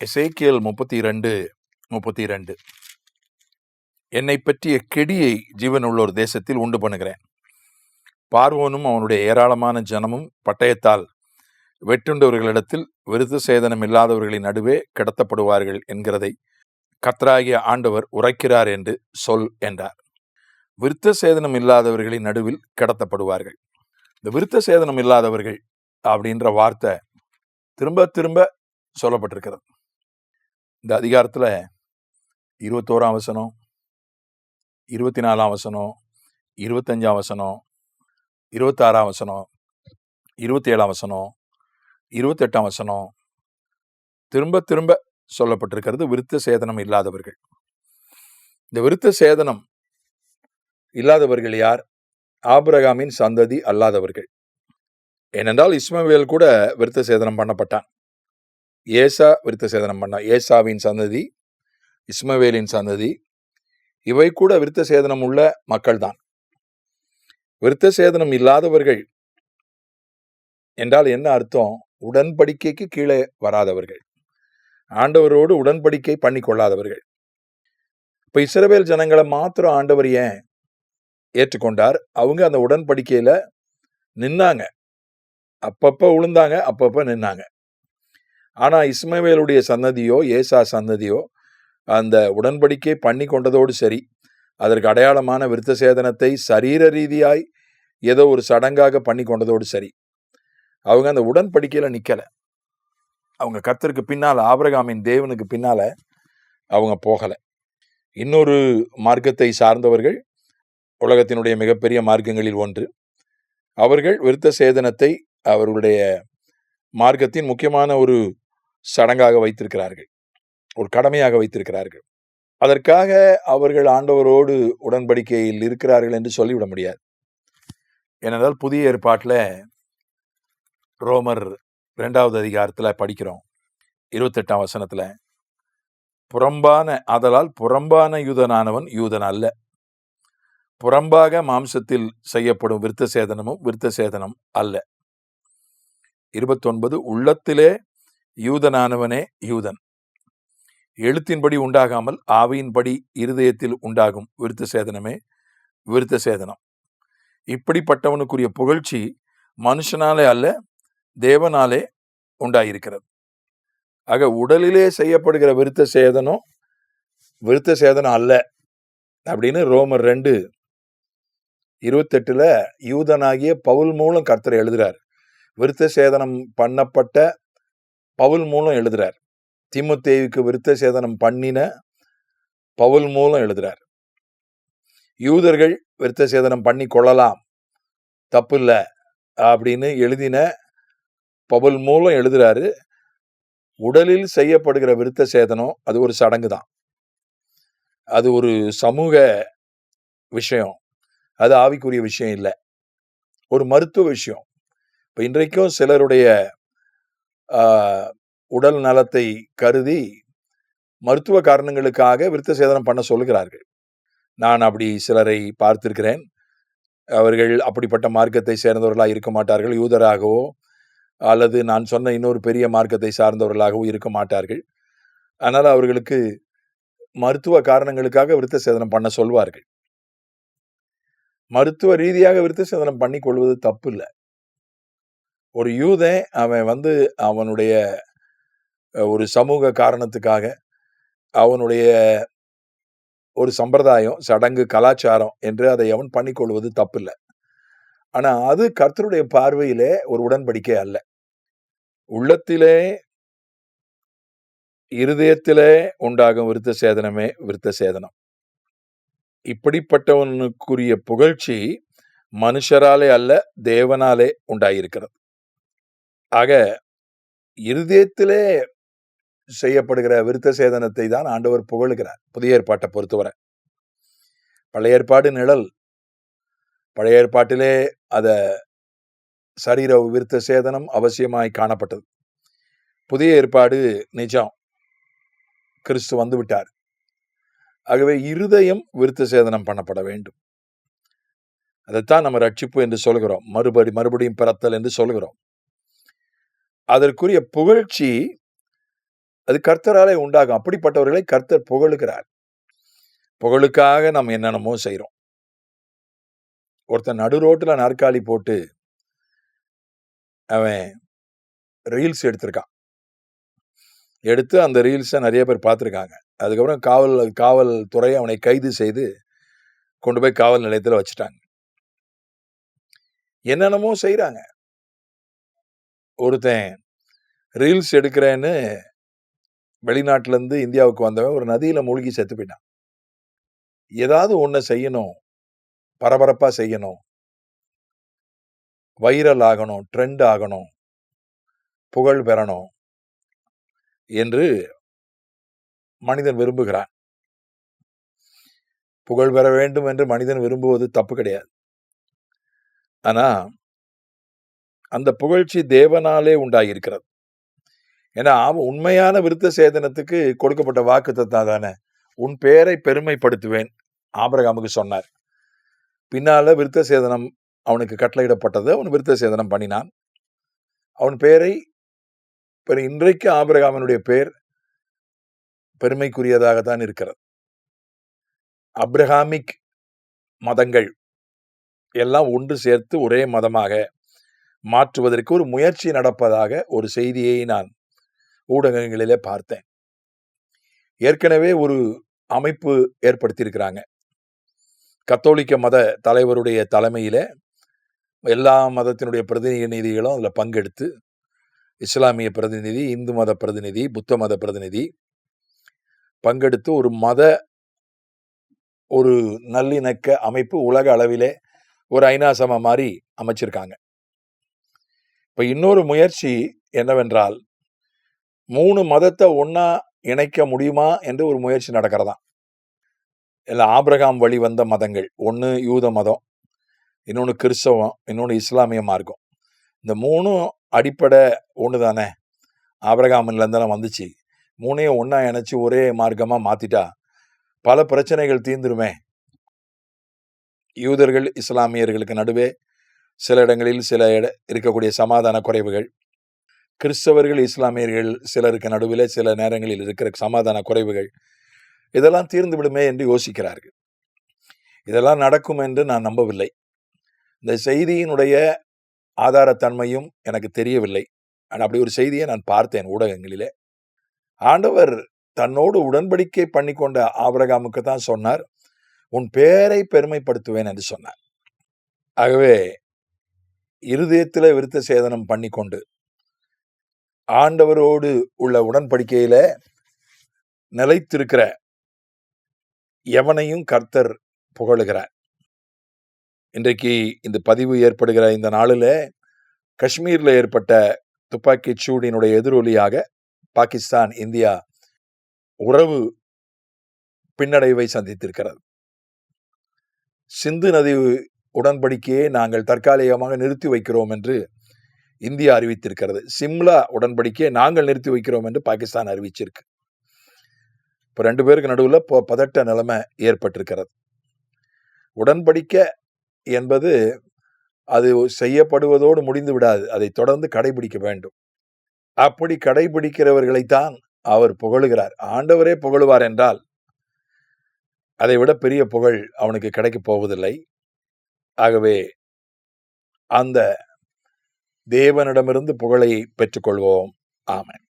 எசேக்கியல் முப்பத்தி இரண்டு முப்பத்தி இரண்டு என்னை பற்றிய கெடியை ஜீவனுள்ளோர் தேசத்தில் உண்டு பண்ணுகிறேன். பார்வோனும் அவனுடைய ஏராளமான ஜனமும் பட்டயத்தால் வெட்டுண்டவர்களிடத்தில் விருது சேதனம் இல்லாதவர்களின் நடுவே கிடத்தப்படுவார்கள் என்கிறதை கத்ராகிய ஆண்டவர் உரைக்கிறார் என்று சொல் என்றார். விருத்த சேதனம் இல்லாதவர்களின் நடுவில் கிடத்தப்படுவார்கள். இந்த விருத்த சேதனம் இல்லாதவர்கள் அப்படின்ற வார்த்தை திரும்ப திரும்ப சொல்லப்பட்டிருக்கிறது. இந்த அதிகாரத்தில் இருபத்தோராம் வசனம் இருபத்தி நாலாம் வசனம் இருபத்தஞ்சாம் வசனம் இருபத்தாறாம் வசனம் இருபத்தி ஏழாம் வசனம் இருபத்தெட்டாம் வசனம். திரும்ப திரும்ப சொல்லப்பட்டிருக்கிறது விருத்த சேதனம் இல்லாதவர்கள். இந்த விருத்த சேதனம் இல்லாதவர்கள் யார்? ஆபிரகாமின் சந்ததி அல்லாதவர்கள். ஏனென்றால் இஸ்மவேல் கூட விருத்த சேதனம் பண்ணப்பட்டான். ஏசா விருத்த சேதனம் பண்ணான் ஏசாவின் சந்ததி இஸ்மவேலின் சந்ததி இவை கூட விருத்த சேதனம் உள்ள மக்கள்தான். விருத்த சேதனம் இல்லாதவர்கள் என்றால் என்ன அர்த்தம்? உடன்படிக்கைக்கு கீழே வராதவர்கள். ஆண்டவரோடு உடன்படிக்கை பண்ணி கொள்ளாதவர்கள் இப்போ இஸ்ரவேல் ஜனங்களை மாத்திரம் ஆண்டவர் ஏன் ஏற்றுக்கொண்டார்? அவங்க அந்த உடன்படிக்கையில் நின்னாங்க. அப்பப்போ உளுந்தாங்க அப்பப்போ நின்னாங்க. ஆனால் இஸ்மவேலுடைய சன்னதியோ ஏசா சன்னதியோ அந்த உடன்படிக்கை பண்ணி கொண்டதோடு சரி. அதற்கு அடையாளமான விருத்த சேதனத்தை சரீர ரீதியாய் ஏதோ ஒரு சடங்காக பண்ணி கொண்டதோடு சரி. அவங்க அந்த உடன்படிக்கையில் நிற்கலை அவங்க கர்த்தருக்கு பின்னால் ஆபிரகாமின் தேவனுக்கு பின்னால் அவங்க போகலை. இன்னொரு மார்க்கத்தை சார்ந்தவர்கள் உலகத்தினுடைய மிகப்பெரிய மார்க்கங்களில் ஒன்று. அவர்கள் விருத்த சேதனத்தை அவர்களுடைய மார்க்கத்தின் முக்கியமான ஒரு சடங்காக வைத்திருக்கிறார்கள். ஒரு கடமையாக வைத்திருக்கிறார்கள். அதற்காக அவர்கள் ஆண்டவரோடு உடன்படிக்கையில் இருக்கிறார்கள் என்று சொல்லிவிட முடியாது. ஏனென்றால் புதிய ஏற்பாட்டில் ரோமர் ரெண்டாவது அதிகாரத்தில் படிக்கிறோம். இருபத்தெட்டாம் வசனத்தில் புறம்பான அதலால் புறம்பான யூதனானவன் யூதன் அல்ல. புறம்பாக மாம்சத்தில் செய்யப்படும் விருத்த சேதனமும் விருத்த சேதனம் அல்ல. இருபத்தொன்பது உள்ளத்திலே யூதனானவனே யூதன். எழுத்தின்படி உண்டாகாமல் ஆவியின்படி இருதயத்தில் உண்டாகும் விருத்த சேதனமே விருத்த சேதனம். இப்படிப்பட்டவனுக்குரிய புகழ்ச்சி மனுஷனாலே அல்ல தேவனாலே உண்டாயிருக்கிறது. ஆக உடலிலே செய்யப்படுகிற விருத்த சேதனம் விருத்த சேதனம் அல்ல அப்படின்னு ரோமர் ரெண்டு இருபத்தெட்டில் யூதனாகிய பவுல் மூலம் கர்த்தர் எழுதுகிறார் விருத்த சேதனம் பண்ணப்பட்ட பவுல் மூலம் எழுதுறார். திமுத்தேவிக்கு விருத்த சேதனம் பண்ணின பவுல் மூலம் எழுதுறார். யூதர்கள் விருத்த சேதனம் பண்ணி கொள்ளலாம் தப்பு இல்லை அப்படின்னு எழுதின பவுல் மூலம் எழுதுறாரு. உடலில் செய்யப்படுகிற விருத்த சேதனம் அது ஒரு சடங்கு தான். அது ஒரு சமூக விஷயம். அது ஆவிக்குரிய விஷயம் இல்லை. ஒரு மருத்துவ விஷயம். இப்போ இன்றைக்கும் சிலருடைய உடல் நலத்தை கருதி மருத்துவ காரணங்களுக்காக விருத்த சேதனம் பண்ண சொல்லுகிறார்கள். நான் அப்படி சிலரை பார்த்திருக்கிறேன். அவர்கள் அப்படிப்பட்ட மார்க்கத்தை சேர்ந்தவர்களாக இருக்க மாட்டார்கள் யூதராகவோ அல்லது நான் சொன்ன இன்னொரு பெரிய மார்க்கத்தை சார்ந்தவர்களாகவோ இருக்க மாட்டார்கள். ஆனால் அவர்களுக்கு மருத்துவ காரணங்களுக்காக விருத்த சேதனம் பண்ண சொல்வார்கள். மருத்துவ ரீதியாக விருத்த சேதனம் பண்ணி கொள்வது தப்பு இல்லை. ஒரு யூதன் அவன் வந்து அவனுடைய ஒரு சமூக காரணத்துக்காக அவனுடைய ஒரு சம்பிரதாயம் சடங்கு கலாச்சாரம் என்று அதை அவன் பண்ணிக்கொள்வது தப்பில்லை. ஆனால் அது கர்த்தருடைய பார்வையிலே ஒரு உடன்படிக்கை அல்ல. உள்ளத்திலே இருதயத்திலே உண்டாகும் விருத்த சேதனமே விருத்த சேதனம். இப்படிப்பட்டவனுக்குரிய புகழ்ச்சி மனுஷராலே அல்ல தேவனாலே உண்டாயிருக்கிறது. ஆக இருதயத்திலே செய்யப்படுகிற விருத்த சேதனத்தை தான் ஆண்டவர் புகழுகிறார் புதிய ஏற்பாட்டை பொறுத்தவரை. பழைய ஏற்பாடு நிழல். பழைய ஏற்பாட்டிலே அத சரீர விருத்த சேதனம் அவசியமாய் காணப்பட்டது. புதிய ஏற்பாடு நிஜம். கிறிஸ்து வந்து விட்டார். ஆகவே இருதயம் விருத்த சேதனம் பண்ணப்பட வேண்டும். அதைத்தான் நம்ம ரட்சிப்பு என்று சொல்கிறோம். மறுபடி மறுபடியும் பிறத்தல் என்று சொல்கிறோம். அதற்குரிய புகழ்ச்சி அது கர்த்தராலே உண்டாகும். அப்படிப்பட்டவர்களை கர்த்தர் புகழுகிறார். புகழுக்காக நம்ம என்னென்னமோ செய்கிறோம் ஒருத்தன் நடு ரோட்டில் நாற்காலி போட்டு அவன் ரீல்ஸ் எடுத்திருக்கான். எடுத்து அந்த ரீல்ஸை நிறைய பேர் பார்த்துருக்காங்க. அதுக்கப்புறம் காவல் காவல்துறை அவனை கைது செய்து கொண்டு போய் காவல் நிலையத்தில் வச்சுட்டாங்க. என்னென்னமோ செய்கிறாங்க ஒருத்தன் ரீல்ஸ் எடுக்கிறேன்னு வெளிநாட்டிலேருந்து இந்தியாவுக்கு வந்தவன் ஒரு நதியில் மூழ்கி செத்து போயிட்டான். ஏதாவது ஒன்று செய்யணும் பரபரப்பாக செய்யணும் வைரல் ஆகணும் ட்ரெண்ட் ஆகணும் புகழ் பெறணும் என்று மனிதன் விரும்புகிறான். புகழ் பெற வேண்டும் என்று மனிதன் விரும்புவது தப்பு கிடையாது. ஆனால் அந்த புகழ்ச்சி தேவனாலே உண்டாகியிருக்கிறது ஏன்னா அவன் உண்மையான விருத்த சேதனத்துக்கு கொடுக்கப்பட்ட வாக்கு தானே. உன் பெயரை பெருமைப்படுத்துவேன் ஆபரகாமுக்கு சொன்னார். பின்னால விருத்த சேதனம் அவனுக்கு கட்டளையிடப்பட்டது. அவன் விருத்த சேதனம் பண்ணினான். அவன் பெயரை இன்றைக்கு ஆபிரகாமனுடைய பெயர் பெருமைக்குரியதாகத்தான் இருக்கிறது. அப்ரஹாமிக் மதங்கள் எல்லாம் ஒன்று சேர்த்து ஒரே மதமாக மாற்றுவதற்கு ஒரு முயற்சி நடப்பதாக ஒரு செய்தியை நான் ஊடகங்களிலே பார்த்தேன். ஏற்கனவே ஒரு அமைப்பு ஏற்படுத்தியிருக்கிறாங்க. கத்தோலிக்க மத தலைவருடைய தலைமையில் எல்லா மதத்தினுடைய பிரதிநிதிகளும் அதில் பங்கெடுத்து இஸ்லாமிய பிரதிநிதி இந்து மத பிரதிநிதி புத்த மத பிரதிநிதி பங்கெடுத்து ஒரு மத ஒரு நல்லிணக்க அமைப்பு உலக அளவிலே ஒரு ஐநாசம மாதிரி அமைச்சிருக்காங்க. இப்போ இன்னொரு முயற்சி என்னவென்றால் மூணு மதத்தை ஒன்றா இணைக்க முடியுமா என்று ஒரு முயற்சி நடக்கிறதா இல்லை ஆபிரகாம் வழி வந்த மதங்கள் ஒன்று யூத மதம் இன்னொன்று கிறிஸ்தவம் இன்னொன்று இஸ்லாமிய மார்க்கம். இந்த மூணும் அடிப்படை ஒன்று தானே? ஆபிரகாமின்லேருந்தெல்லாம் வந்துச்சு. மூணையும் ஒன்றா இணைச்சி ஒரே மார்க்கமாக மாற்றிட்டா பல பிரச்சனைகள் தீர்ந்துருமே? யூதர்கள் இஸ்லாமியர்களுக்கு நடுவே சில இடங்களில் சில இட இருக்கக்கூடிய சமாதான குறைவுகள். கிறிஸ்தவர்கள் இஸ்லாமியர்கள் சிலருக்கு நடுவில் சில நேரங்களில் இருக்கிற சமாதான குறைவுகள். இதெல்லாம் தீர்ந்து விடுமே என்று யோசிக்கிறார்கள். இதெல்லாம் நடக்கும் என்று நான் நம்பவில்லை. இந்த செய்தியினுடைய ஆதாரத்தன்மையும் எனக்கு தெரியவில்லை. ஆனால் அப்படி ஒரு செய்தியை நான் பார்த்தேன் ஊடகங்களிலே. ஆண்டவர் தன்னோடு உடன்படிக்கை பண்ணி கொண்ட ஆபரகாமுக்கு தான் சொன்னார் உன் பேரை பெருமைப்படுத்துவேன் என்று சொன்னார். ஆகவே இருதயத்தில் விருத்த சேதனம் பண்ணி கொண்டு ஆண்டவரோடு உள்ள உடன்படிக்கையில் நிலைத்திருக்கிற எவனையும் கர்த்தர் புகழுகிறார். இன்றைக்கு இந்த பதிவு ஏற்படுகிற இந்த நாளில் காஷ்மீரில் ஏற்பட்ட துப்பாக்கி சூடினுடைய எதிரொலியாக பாகிஸ்தான் இந்தியா உறவு பின்னடைவை சந்தித்திருக்கிறது. சிந்து நதி உடன்படிக்கையை நாங்கள் தற்காலிகமாக நிறுத்தி வைக்கிறோம் என்று இந்தியா அறிவித்திருக்கிறது. சிம்லா உடன்படிக்கையை நாங்கள் நிறுத்தி வைக்கிறோம் என்று பாகிஸ்தான் அறிவிச்சிருக்கு. இப்போ ரெண்டு பேருக்கு நடுவில் இப்போ பதட்ட நிலைமை ஏற்பட்டிருக்கிறது. உடன்படிக்கை என்பது அது செய்யப்படுவதோடு முடிந்து விடாது. அதை தொடர்ந்து கடைபிடிக்க வேண்டும். அப்படி கடைபிடிக்கிறவர்களைத்தான் அவர் புகழுகிறார். ஆண்டவரே புகழுவார் என்றால் அதை விட பெரிய புகழ் அவனுக்கு கிடைக்கப் போவதில்லை. ஆகவே அந்த தேவனிடமிருந்து புகழை பெற்றுக்கொள்வோம். ஆமன்.